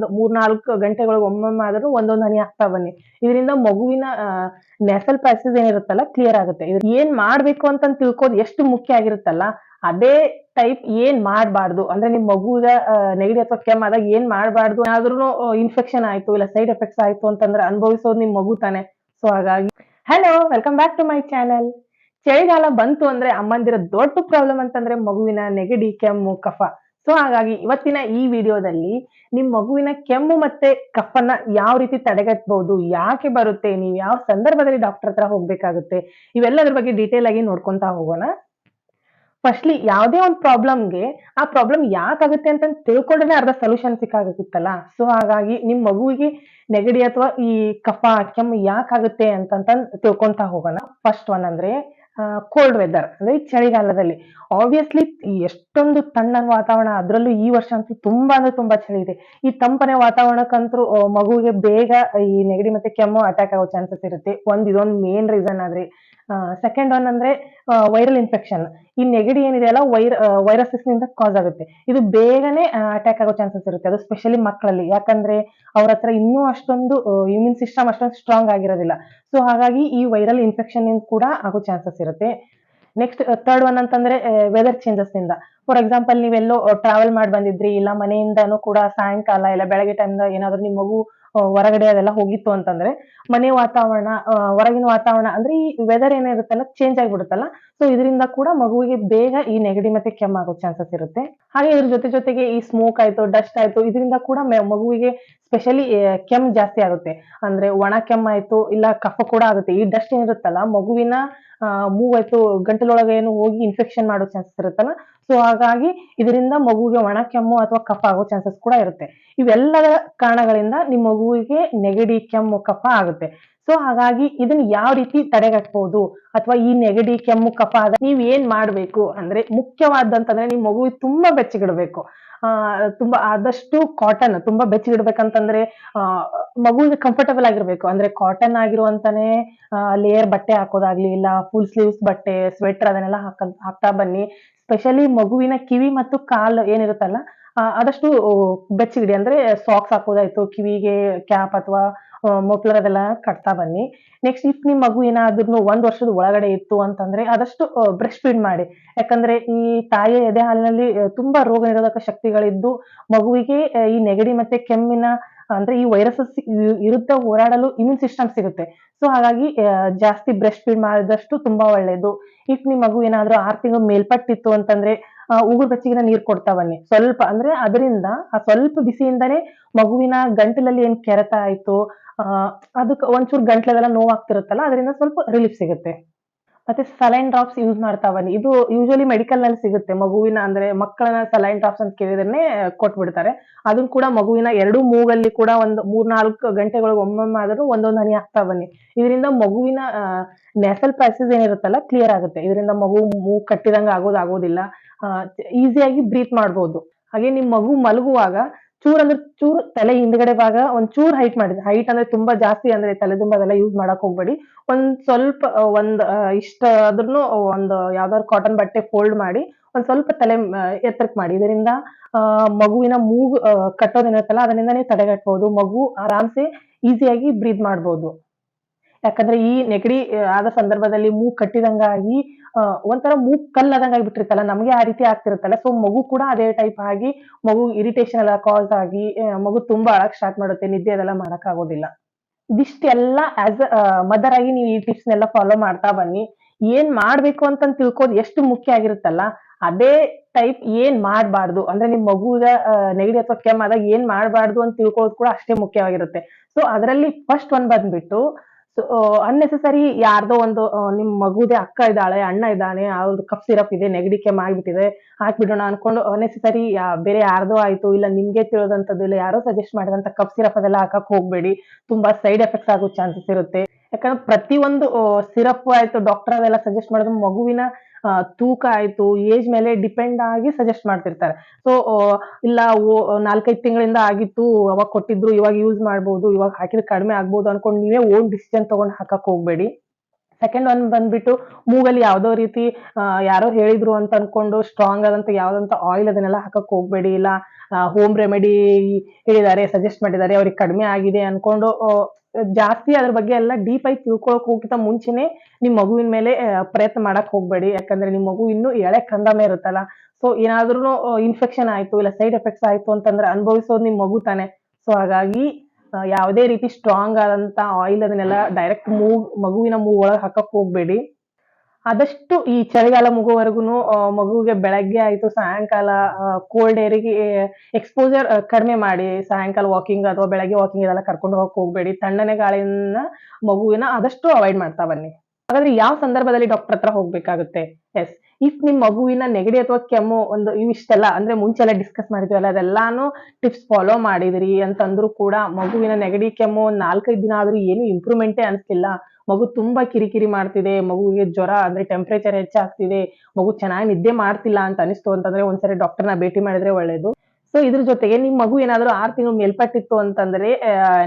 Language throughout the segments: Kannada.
ಒಂದ್ ಮೂರ್ನಾಲ್ಕು ಗಂಟೆಗಳಿಗೆ ಒಮ್ಮೊಮ್ಮೆ ಆದ್ರೂ ಒಂದೊಂದ್ ಹನಿ ಹಾಕ್ತಾ ಬನ್ನಿ. ಇದರಿಂದ ಮಗುವಿನ ನೆಸಲ್ ಪ್ಯಾಸೇಜ್ ಏನಿರುತ್ತಲ್ಲ ಕ್ಲಿಯರ್ ಆಗುತ್ತೆ. ಇದ್ರ ಏನ್ ಮಾಡ್ಬೇಕು ಅಂತ ತಿಳ್ಕೋದು ಎಷ್ಟು ಮುಖ್ಯ ಆಗಿರುತ್ತಲ್ಲ, ಅದೇ ಟೈಪ್ ಏನ್ ಮಾಡಬಾರ್ದು. ಅಂದ್ರೆ ನಿಮ್ ಮಗುಗ ನೆಗಡಿ ಅಥವಾ ಕೆಮ್ಮಾದಾಗ ಏನ್ ಮಾಡಬಾರ್ದು? ಆದ್ರೂ ಇನ್ಫೆಕ್ಷನ್ ಆಯ್ತು ಇಲ್ಲ ಸೈಡ್ ಎಫೆಕ್ಟ್ಸ್ ಆಯ್ತು ಅಂತಂದ್ರೆ ಅನುಭವಿಸೋದು ನಿಮ್ ಮಗು ತಾನೆ. ಸೊ ಹಾಗಾಗಿ hello welcome back to my channel ಚಳಿಗಾಲ ಬಂತು ಅಂದ್ರೆ ಅಮ್ಮಂದಿರ ದೊಡ್ಡ ಪ್ರಾಬ್ಲಮ್ ಅಂತಂದ್ರೆ ಮಗುವಿನ ನೆಗಡಿ, ಕೆಮ್ಮು, ಕಫ. ಸೊ ಹಾಗಾಗಿ ಇವತ್ತಿನ ಈ ವಿಡಿಯೋದಲ್ಲಿ ನಿಮ್ ಮಗುವಿನ ಕೆಮ್ಮು ಮತ್ತೆ ಕಫನ್ನ ಯಾವ ರೀತಿ ತಡೆಗಟ್ಟಬಹುದು ಯಾಕೆ ಬರುತ್ತೆ, ನೀವು ಯಾವ ಸಂದರ್ಭದಲ್ಲಿ ಡಾಕ್ಟರ್ ಹತ್ರ ಹೋಗ್ಬೇಕಾಗುತ್ತೆ, ಇವೆಲ್ಲದ್ರ ಬಗ್ಗೆ ಡೀಟೇಲ್ ಆಗಿ ನೋಡ್ಕೊಂತಾ ಹೋಗೋಣ. ಫಸ್ಟ್ಲಿ ಯಾವುದೇ ಒಂದು ಪ್ರಾಬ್ಲಮ್ಗೆ ಆ ಪ್ರಾಬ್ಲಮ್ ಯಾಕಾಗುತ್ತೆ ಅಂತ ತಿಳ್ಕೊಂಡ್ರೆ ಅರ್ಧ ಸೊಲ್ಯೂಷನ್ ಸಿಕ್ಕಾಗುತ್ತಲ್ಲ. ಸೊ ಹಾಗಾಗಿ ನಿಮ್ ಮಗುವಿಗೆ ನೆಗಡಿ ಅಥವಾ ಈ ಕಫ, ಕೆಮ್ಮು ಯಾಕಾಗುತ್ತೆ ಅಂತಂತ ತಿಳ್ಕೊಂತಾ ಹೋಗೋಣ. ಫಸ್ಟ್ ಒನ್ ಅಂದ್ರೆ ಕೋಲ್ಡ್ ವೆದರ್ ಅಂದ್ರೆ ಚಳಿಗಾಲದಲ್ಲಿ. ಆಬ್ವಿಯಸ್ಲಿ ಎಷ್ಟೊಂದು ತಣ್ಣನ ವಾತಾವರಣ, ಅದರಲ್ಲೂ ಈ ವರ್ಷ ಅಂತೂ ತುಂಬಾ ಅಂದ್ರೆ ತುಂಬಾ ಚಳಿ ಇದೆ. ಈ ತಂಪನೆ ವಾತಾವರಣಕ್ಕಂತೂ ಮಗುವಿಗೆ ಬೇಗ ಈ ನೆಗಡಿ ಮತ್ತೆ ಕೆಮ್ಮು ಅಟ್ಯಾಕ್ ಆಗೋ ಚಾನ್ಸಸ್ ಇರುತ್ತೆ. ಒಂದ್ ಇದೊಂದು ಮೇನ್ ರೀಸನ್ ಆದ್ರೆ. ಸೆಕೆಂಡ್ ಒನ್ ಅಂದ್ರೆ ವೈರಲ್ ಇನ್ಫೆಕ್ಷನ್ ಈ ನೆಗಡಿ ಏನಿದೆ ಅಲ್ಲ, ವೈರ್ ವೈರಸಸ್ನಿಂದ ಕಾಸ್ ಆಗುತ್ತೆ. ಇದು ಬೇಗನೆ ಅಟ್ಯಾಕ್ ಆಗೋ ಚಾನ್ಸಸ್ ಇರುತ್ತೆ. ಅದು ಸ್ಪೆಷಲಿ ಮಕ್ಕಳಲ್ಲಿ. ಯಾಕಂದ್ರೆ ಅವ್ರ ಹತ್ರ ಇನ್ನೂ ಅಷ್ಟೊಂದು ಇಮ್ಯೂನ್ ಸಿಸ್ಟಮ್ ಅಷ್ಟೊಂದು ಸ್ಟ್ರಾಂಗ್ ಆಗಿರೋದಿಲ್ಲ. ಸೊ ಹಾಗಾಗಿ ಈ ವೈರಲ್ ಇನ್ಫೆಕ್ಷನ್ ಕೂಡ ಆಗೋ ಚಾನ್ಸಸ್ ಇರುತ್ತೆ. ನೆಕ್ಸ್ಟ್ ಥರ್ಡ್ ಒನ್ ಅಂತಂದ್ರೆ ವೆದರ್ ಚೇಂಜಸ್ ಇಂದ. ಫಾರ್ ಎಕ್ಸಾಂಪಲ್ ನೀವೆಲ್ಲೋ ಟ್ರಾವೆಲ್ ಮಾಡಿ ಬಂದಿದ್ರಿ ಇಲ್ಲ ಮನೆಯಿಂದನೂ ಕೂಡ ಸಾಯಂಕಾಲ ಇಲ್ಲ ಬೆಳಗ್ಗೆ ಟೈಮ್ ಏನಾದ್ರು ನಿಮ್ಮ ಮಗು ಆ, ಹೊರಗಡೆ ಅದೆಲ್ಲ ಹೋಗಿತ್ತು ಅಂತಂದ್ರೆ ಮನೆ ವಾತಾವರಣ ಹೊರಗಿನ ವಾತಾವರಣ ಅಂದ್ರೆ ಈ ವೆದರ್ ಏನಿರುತ್ತಲ್ಲ ಚೇಂಜ್ ಆಗಿಬಿಡುತ್ತಲ್ಲ. ಸೊ ಇದರಿಂದ ಕೂಡ ಮಗುವಿಗೆ ಬೇಗ ಈ ನೆಗಡಿ ಮತ್ತೆ ಕೆಮ್ಮಾಗೋ ಚಾನ್ಸಸ್ ಇರುತ್ತೆ. ಹಾಗೆ ಇದ್ರ ಜೊತೆ ಜೊತೆಗೆ ಈ ಸ್ಮೋಕ್ ಆಯ್ತು ಡಸ್ಟ್ ಆಯ್ತು ಇದರಿಂದ ಕೂಡ ಮಗುವಿಗೆ ಸ್ಪೆಷಲಿ ಕೆಮ್ಮು ಜಾಸ್ತಿ ಆಗುತ್ತೆ. ಅಂದ್ರೆ ಒಣ ಕೆಮ್ಮಾಯ್ತು ಇಲ್ಲ ಕಫ ಕೂಡ ಆಗುತ್ತೆ. ಈ ಡಸ್ಟ್ ಏನಿರುತ್ತಲ್ಲ ಮಗುವಿನ ಆ, ಆಯ್ತು ಗಂಟಲೊಳಗೆ ಏನು ಹೋಗಿ ಇನ್ಫೆಕ್ಷನ್ ಮಾಡೋ ಚಾನ್ಸಸ್ ಇರುತ್ತಲ್ಲ. ಸೊ ಹಾಗಾಗಿ ಇದರಿಂದ ಮಗುವಿಗೆ ಒಣ ಕೆಮ್ಮು ಅಥವಾ ಕಫ ಆಗೋ ಚಾನ್ಸಸ್ ಕೂಡ ಇರುತ್ತೆ. ಇವೆಲ್ಲದ ಕಾರಣಗಳಿಂದ ನಿಮ್ಮ ಮಗುವಿಗೆ ನೆಗಡಿ ಕೆಮ್ಮು ಕಫ ಆಗುತ್ತೆ. ಸೊ ಹಾಗಾಗಿ ಇದನ್ನ ಯಾವ ರೀತಿ ತಡೆಗಟ್ಬಹುದು ಅಥವಾ ಈ ನೆಗಡಿ, ಕೆಮ್ಮು, ಕಫ ನೀವ್ ಏನ್ ಮಾಡ್ಬೇಕು? ಅಂದ್ರೆ ಮುಖ್ಯವಾದಂತಂದ್ರೆ ನಿಮ್ ಮಗುವಿಗೆ ತುಂಬಾ ಬೆಚ್ಚಗಿಡ್ಬೇಕು. ಆ, ತುಂಬಾ ಆದಷ್ಟು ಕಾಟನ್ ತುಂಬಾ ಬೆಚ್ಚಗಿಡ್ಬೇಕಂತಂದ್ರೆ, ಆ, ಮಗುವಿಗೆ ಕಂಫರ್ಟಬಲ್ ಆಗಿರ್ಬೇಕು. ಅಂದ್ರೆ ಕಾಟನ್ ಆಗಿರುವಂತಾನೆ ಲೇಯರ್ ಬಟ್ಟೆ ಹಾಕೋದಾಗ್ಲಿ, ಇಲ್ಲ ಫುಲ್ ಸ್ಲೀವ್ಸ್ ಬಟ್ಟೆ ಸ್ವೆಟರ್ ಅದನ್ನೆಲ್ಲ ಹಾಕ, ಹಾಕ್ತಾ ಬನ್ನಿ. ಸ್ಪೆಷಲಿ ಮಗುವಿನ ಕಿವಿ ಮತ್ತು ಕಾಲು ಏನಿರುತ್ತಲ್ಲ ಆದಷ್ಟು ಬೆಚ್ಚಗಿಡಿ. ಅಂದ್ರೆ ಸಾಕ್ಸ್ ಹಾಕೋದಾಯ್ತು, ಕಿವಿಗೆ ಕ್ಯಾಪ್ ಅಥವಾ ಮೊಪ್ಲರ್ ಅದೆಲ್ಲ ಕಟ್ತಾ ಬನ್ನಿ. ನೆಕ್ಸ್ಟ್ ಇಫ್ ನಿಮ್ ಮಗು ಏನಾದ್ರೂ ಒಂದ್ ವರ್ಷದ ಒಳಗಡೆ ಇತ್ತು ಅಂತಂದ್ರೆ ಆದಷ್ಟು ಬ್ರೆಸ್ಟ್ ಫೀಡ್ ಮಾಡಿ. ಯಾಕಂದ್ರೆ ಈ ತಾಯಿಯ ಎದೆ ಹಾಲಿನಲ್ಲಿ ತುಂಬಾ ರೋಗ ನಿರೋಧಕ ಶಕ್ತಿಗಳಿದ್ದು, ಮಗುವಿಗೆ ಈ ನೆಗಡಿ ಮತ್ತೆ ಕೆಮ್ಮಿನ, ಅಂದ್ರೆ ಈ ವೈರಸಸ್ ವಿರುದ್ಧ ಹೋರಾಡಲು ಇಮ್ಯೂನ್ ಸಿಸ್ಟಮ್ ಸಿಗುತ್ತೆ. ಸೊ ಹಾಗಾಗಿ ಜಾಸ್ತಿ ಬ್ರೆಸ್ಟ್ ಫೀಡ್ ಮಾಡಿದಷ್ಟು ತುಂಬಾ ಒಳ್ಳೇದು. ಇಫ್ ನಿಮ್ ಮಗು ಏನಾದ್ರೂ ಆರ್ ತಿಂಗಳು ಮೇಲ್ಪಟ್ಟಿತ್ತು ಅಂತಂದ್ರೆ ಉಗುರು ಬೆಚ್ಚಗಿನ ನೀರ್ ಕೊಡ್ತಾ ಬನ್ನಿ. ಸ್ವಲ್ಪ, ಅಂದ್ರೆ ಅದರಿಂದ, ಆ ಸ್ವಲ್ಪ ಬಿಸಿಯಿಂದನೇ ಮಗುವಿನ ಗಂಟಲಲ್ಲಿ ಏನ್ ಕೆರೆತ ಆಯ್ತು ಅದಕ್ಕೆ ಒಂಚೂರು ಗಂಟ್ಲೆಲ್ಲ ನೋವಾಗ್ತಿರುತ್ತಲ್ಲ, ಅದರಿಂದ ಸ್ವಲ್ಪ ರಿಲೀಫ್ ಸಿಗುತ್ತೆ. ಮತ್ತೆ ಸಲೈನ್ ಡ್ರಾಪ್ಸ್ ಯೂಸ್ ಮಾಡ್ತಾ ಬನ್ನಿ. ಇದು ಯೂಶಲಿ ಮೆಡಿಕಲ್ನಲ್ಲಿ ಸಿಗುತ್ತೆ. ಮಗುವಿನ ಅಂದ್ರೆ ಮಕ್ಕಳನ್ನ ಸಲೈನ್ ಡ್ರಾಪ್ಸ್ ಅಂತ ಕೇಳಿದ್ರೆ ಕೊಟ್ಬಿಡ್ತಾರೆ. ಅದನ್ನ ಕೂಡ ಮಗುವಿನ ಎರಡು ಮೂಗಲ್ಲಿ ಕೂಡ ಒಂದು ಮೂರ್ನಾಲ್ಕು ಗಂಟೆಗಳಿಗೆ ಒಮ್ಮೊಮ್ಮೆ ಆದ್ರೂ ಒಂದೊಂದು ಹನಿ ಹಾಕ್ತಾ ಬನ್ನಿ. ಇದರಿಂದ ಮಗುವಿನ ನೆಸಲ್ ಪ್ಯಾಸೇಜ್ ಏನಿರುತ್ತಲ್ಲ ಕ್ಲಿಯರ್ ಆಗುತ್ತೆ. ಇದರಿಂದ ಮಗು ಮೂಗು ಕಟ್ಟಿದಂಗ ಆಗೋದಾಗೋದಿಲ್ಲ ಈಸಿಯಾಗಿ ಬ್ರೀತ್ ಮಾಡ್ಬೋದು. ಹಾಗೆ ನಿಮ್ ಮಗು ಮಲಗುವಾಗ ಚೂರ್ ಅಂದ್ರೆ ಚೂರ್ ತಲೆ ಹಿಂದ್ಗಡೆ ಭಾಗ ಒಂದ್ ಚೂರ್ ಹೈಟ್ ಮಾಡಿದ್ರೆ ಹೈಟ್ ಅಂದ್ರೆ ತುಂಬಾ ಜಾಸ್ತಿ ಅಂದ್ರೆ ತಲೆ ತುಂಬ ಅದೆಲ್ಲ ಯೂಸ್ ಮಾಡಕ್ ಹೋಗ್ಬೇಡಿ. ಒಂದ್ ಸ್ವಲ್ಪ ಒಂದ್ ಇಷ್ಟ ಆದ್ರೂ ಒಂದ್, ಯಾವ್ದಾದ್ರು ಕಾಟನ್ ಬಟ್ಟೆ ಫೋಲ್ಡ್ ಮಾಡಿ ಒಂದ್ ಸ್ವಲ್ಪ ತಲೆ ಎತ್ತರಕ್ ಮಾಡಿ. ಇದರಿಂದ ಮಗುವಿನ ಮೂಗು ಕಟ್ಟೋದೇನಿರುತ್ತಲ್ಲ ಅದರಿಂದ ನೀವು ತಡೆಗಟ್ಟಬಹುದು ಮಗು ಆರಾಮ್ಸೆ ಈಸಿಯಾಗಿ ಬ್ರೀದ್ ಮಾಡ್ಬೋದು. ಯಾಕಂದ್ರೆ ಈ ನೆಗಡಿ ಆದ ಸಂದರ್ಭದಲ್ಲಿ ಮೂಗ್ ಕಟ್ಟಿದಂಗಾಗಿ ಒಂಥರ ಮೂಗ್ ಕಲ್ಲದಂಗ ಆಗ್ಬಿಟ್ಟಿರ್ತಲ್ಲ ನಮ್ಗೆ ಆ ರೀತಿ ಆಗ್ತಿರುತ್ತಲ್ಲ. ಸೊ ಮಗು ಕೂಡ ಅದೇ ಟೈಪ್ ಆಗಿ, ಮಗು ಇರಿಟೇಷನ್ ಎಲ್ಲ ಕಾಸ್ ಆಗಿ ಮಗು ತುಂಬಾ ಅಳಕ್ ಸ್ಟಾರ್ಟ್ ಮಾಡುತ್ತೆ. ನಿದ್ದೆ ಅದೆಲ್ಲ ಮಾಡಕ್ ಆಗೋದಿಲ್ಲ. ಇದಿಷ್ಟೆಲ್ಲ ಆಸ್ ಮದರ್ ಆಗಿ ನೀವು ಈ ಟಿಪ್ಸ್ ನೆಲ್ಲ ಫಾಲೋ ಮಾಡ್ತಾ ಬನ್ನಿ. ಏನ್ ಮಾಡ್ಬೇಕು ಅಂತ ತಿಳ್ಕೊದ್ ಎಷ್ಟು ಮುಖ್ಯ ಆಗಿರುತ್ತಲ್ಲ, ಅದೇ ಟೈಪ್ ಏನ್ ಮಾಡಬಾರ್ದು. ಅಂದ್ರೆ ನಿಮ್ ಮಗುವಿಗ ನೆಗಡಿ ಅಥವಾ ಕೆಮ್ಮಾದಾಗ ಏನ್ ಮಾಡಬಾರ್ದು ಅಂತ ತಿಳ್ಕೊಳ್ಳೋದು ಕೂಡ ಅಷ್ಟೇ ಮುಖ್ಯವಾಗಿರುತ್ತೆ. ಸೊ ಅದರಲ್ಲಿ ಫಸ್ಟ್ ಒಂದ್ ಬಂದ್ಬಿಟ್ಟು ಸೊ ಅನ್ನೆಸೆಸರಿ ಯಾರ್ದೋ ಒಂದು ನಿಮ್ಮ ನಿಮ್ ಮಗುದೇ ಅಕ್ಕ ಇದ್ದಾಳೆ, ಅಣ್ಣ ಇದ್ದಾನೆ ಅವ್ರದ್ದು ಕಫ್ ಸಿರಪ್ ಇದೆ, ನೆಗಡಿ ಕೆಮ್ಮ ಆಗ್ಬಿಟ್ಟಿದೆ, ಹಾಕ್ಬಿಡೋಣ ಅನ್ಕೊಂಡು ಅನ್ನೆಸೆಸರಿ ಬೇರೆ ಯಾರ್ದೋ ಆಯ್ತು, ಇಲ್ಲ ನಿಮ್ಗೆ ತಿಳಿದಂತದ್ದು, ಇಲ್ಲ ಯಾರೋ ಸಜೆಸ್ಟ್ ಮಾಡಿದಂತ ಕಫ್ ಸಿರಪ್ ಅದೆಲ್ಲ ಹಾಕಕ್ ಹೋಗ್ಬೇಡಿ. ತುಂಬಾ ಸೈಡ್ ಎಫೆಕ್ಟ್ಸ್ ಆಗೋ ಚಾನ್ಸಸ್ ಇರುತ್ತೆ. ಯಾಕಂದ್ರೆ ಪ್ರತಿಯೊಂದು ಸಿರಪ್ ಆಯ್ತು ಡಾಕ್ಟರ್ ಅದೆಲ್ಲ ಸಜೆಸ್ಟ್ ಮಾಡೋದು ಮಗುವಿನ ತೂಕ ಆಯ್ತು ಏಜ್ ಮೇಲೆ ಡಿಪೆಂಡ್ ಆಗಿ ಸಜೆಸ್ಟ್ ಮಾಡ್ತಿರ್ತಾರೆ. ಸೊ ಇಲ್ಲ ನಾಲ್ಕೈದು ತಿಂಗಳಿಂದ ಆಗಿತ್ತು, ಅವಾಗ ಕೊಟ್ಟಿದ್ರು, ಇವಾಗ ಯೂಸ್ ಮಾಡ್ಬೋದು, ಇವಾಗ ಹಾಕಿದ್ರೆ ಕಡಿಮೆ ಆಗ್ಬೋದು ಅನ್ಕೊಂಡು ನೀವೇ ಓನ್ ಡಿಸಿಷನ್ ತಗೊಂಡು ಹಾಕಕ್ ಹೋಗ್ಬೇಡಿ. ಸೆಕೆಂಡ್ ಒನ್ ಬಂದ್ಬಿಟ್ಟು, ಮೂಗಲ್ಲಿ ಯಾವ್ದೋ ರೀತಿ ಯಾರೋ ಹೇಳಿದ್ರು ಅಂತ ಅನ್ಕೊಂಡು ಸ್ಟ್ರಾಂಗ್ ಆದಂತ ಯಾವ್ದಂತ ಆಯಿಲ್ ಅದನ್ನೆಲ್ಲ ಹಾಕಕ್ ಹೋಗ್ಬೇಡಿ, ಇಲ್ಲ ಹೋಮ್ ರೆಮಿಡಿ ಹೇಳಿದ್ದಾರೆ ಸಜೆಸ್ಟ್ ಮಾಡಿದ್ದಾರೆ, ಅವ್ರಿಗೆ ಕಡಿಮೆ ಆಗಿದೆ ಅನ್ಕೊಂಡು ಜಾಸ್ತಿ ಅದ್ರ ಬಗ್ಗೆ ಎಲ್ಲ ಡೀಪ್ ಆಗಿ ತಿಳ್ಕೊಳಕ್ ಹೋಗಿಂತ ಮುಂಚೆನೆ ನಿಮ್ ಮಗುವಿನ ಮೇಲೆ ಪ್ರಯತ್ನ ಮಾಡಕ್ ಹೋಗ್ಬೇಡಿ. ಯಾಕಂದ್ರೆ ನಿಮ್ ಮಗು ಇನ್ನು ಎಳೆ ಕಂದಮೇ ಇರುತ್ತಲ್ಲ. ಸೊ ಏನಾದ್ರೂ ಇನ್ಫೆಕ್ಷನ್ ಆಯ್ತು ಇಲ್ಲ ಸೈಡ್ ಎಫೆಕ್ಟ್ಸ್ ಆಯ್ತು ಅಂತಂದ್ರೆ ಅನುಭವಿಸೋದು ನಿಮ್ ಮಗು ತಾನೆ. ಸೊ ಹಾಗಾಗಿ ಯಾವುದೇ ರೀತಿ ಸ್ಟ್ರಾಂಗ್ ಆದಂತ ಆಯಿಲ್ ಅದನ್ನೆಲ್ಲ ಡೈರೆಕ್ಟ್ ಮೂಗ್ ಮಗುವಿನ ಮೂಗ್ ಒಳಗೆ ಹಾಕಕ್ ಹೋಗ್ಬೇಡಿ. ಆದಷ್ಟು ಈ ಚಳಿಗಾಲ ಮುಗುವವರೆಗೂ ಮಗುವಿಗೆ ಬೆಳಗ್ಗೆ ಆಯ್ತು, ಸಾಯಂಕಾಲ ಕೋಲ್ಡ್ ಏರಿಗೆ ಎಕ್ಸ್ಪೋಜರ್ ಕಡಿಮೆ ಮಾಡಿ, ಸಾಯಂಕಾಲ ವಾಕಿಂಗ್ ಅಥವಾ ಬೆಳಗ್ಗೆ ವಾಕಿಂಗ್ ಇದೆಲ್ಲ ಕರ್ಕೊಂಡು ಹೋಗಕ್ ಹೋಗ್ಬೇಡಿ. ತಣ್ಣನೆ ಗಾಳಿನ ಮಗುವಿನ ಆದಷ್ಟು ಅವಾಯ್ಡ್ ಮಾಡ್ತಾ ಬನ್ನಿ. ಹಾಗಾದ್ರೆ ಯಾವ ಸಂದರ್ಭದಲ್ಲಿ ಡಾಕ್ಟರ್ ಹತ್ರ ಹೋಗ್ಬೇಕಾಗುತ್ತೆ? ಎಸ್ ಇಫ್ ನಿಮ್ ಮಗುವಿನ ನೆಗಡಿ ಅಥವಾ ಕೆಮ್ಮು ಒಂದು ಇವಿಷ್ಟೆಲ್ಲ ಅಂದ್ರೆ ಮುಂಚೆ ಎಲ್ಲ ಡಿಸ್ಕಸ್ ಮಾಡಿದ್ವಲ್ಲ ಅದೆಲ್ಲಾನು ಟಿಪ್ಸ್ ಫಾಲೋ ಮಾಡಿದ್ರಿ ಅಂತಂದ್ರು ಕೂಡ ಮಗುವಿನ ನೆಗಡಿ ಕೆಮ್ಮು ನಾಲ್ಕೈದು ದಿನ ಆದ್ರೂ ಏನು ಇಂಪ್ರೂವ್ಮೆಂಟೇ ಅನ್ಸ್ತಿಲ್ಲ. ಮಗು ತುಂಬಾ ಕಿರಿಕಿರಿ ಮಾಡ್ತಿದೆ ಮಗುವಿಗೆ ಜ್ವರ ಅಂದ್ರೆ ಟೆಂಪರೇಚರ್ ಹೆಚ್ಚಾಗ್ತಿದೆ ಮಗು ಚೆನ್ನಾಗಿ ನಿದ್ದೆ ಮಾಡ್ತಿಲ್ಲ ಅಂತ ಅನಿಸ್ತು ಅಂತಂದ್ರೆ ಒಂದ್ಸರಿ ಡಾಕ್ಟರ್ನ ಭೇಟಿ ಮಾಡಿದ್ರೆ ಒಳ್ಳೇದು. ಸೊ ಇದ್ರ ಜೊತೆಗೆ ನಿಮ್ ಮಗು ಏನಾದ್ರೂ ಆರ್ ತಿಂಗಳು ಮೇಲ್ಪಟ್ಟಿತ್ತು ಅಂತಂದ್ರೆ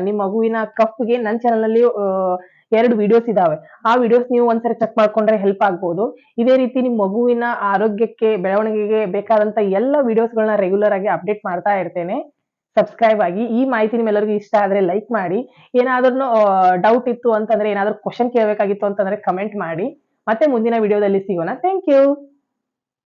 ನಿಮ್ ಮಗುವಿನ ಕಫ್ಗೆ ನನ್ನ ಚಾನಲ್ನಲ್ಲಿ ಆ, ಎರಡು ವಿಡಿಯೋಸ್ ಇದಾವೆ. ಆ ವಿಡಿಯೋಸ್ ನೀವು ಒಂದ್ಸರಿ ಚೆಕ್ ಮಾಡ್ಕೊಂಡ್ರೆ ಹೆಲ್ಪ್ ಆಗ್ಬಹುದು ಇದೇ ರೀತಿ ನಿಮ್ ಮಗುವಿನ ಆರೋಗ್ಯಕ್ಕೆ, ಬೆಳವಣಿಗೆಗೆ ಬೇಕಾದಂತ ಎಲ್ಲ ವಿಡಿಯೋಸ್ಗಳನ್ನ ರೆಗ್ಯುಲರ್ ಆಗಿ ಅಪ್ಡೇಟ್ ಮಾಡ್ತಾ ಇರ್ತೇನೆ. ಸಬ್ಸ್ಕ್ರೈಬ್ ಆಗಿ. ಈ ಮಾಹಿತಿ ನಿಮ್ಮೆಲ್ಲರಿಗೂ ಇಷ್ಟ ಆದ್ರೆ ಲೈಕ್ ಮಾಡಿ. ಏನಾದ್ರೂ ಡೌಟ್ ಇತ್ತು ಅಂತಂದ್ರೆ, ಏನಾದ್ರೂ ಕ್ವಶನ್ ಕೇಳಬೇಕಾಗಿತ್ತು ಅಂತಂದ್ರೆ ಕಮೆಂಟ್ ಮಾಡಿ. ಮತ್ತೆ ಮುಂದಿನ ವಿಡಿಯೋದಲ್ಲಿ ಸಿಗೋಣ. Thank you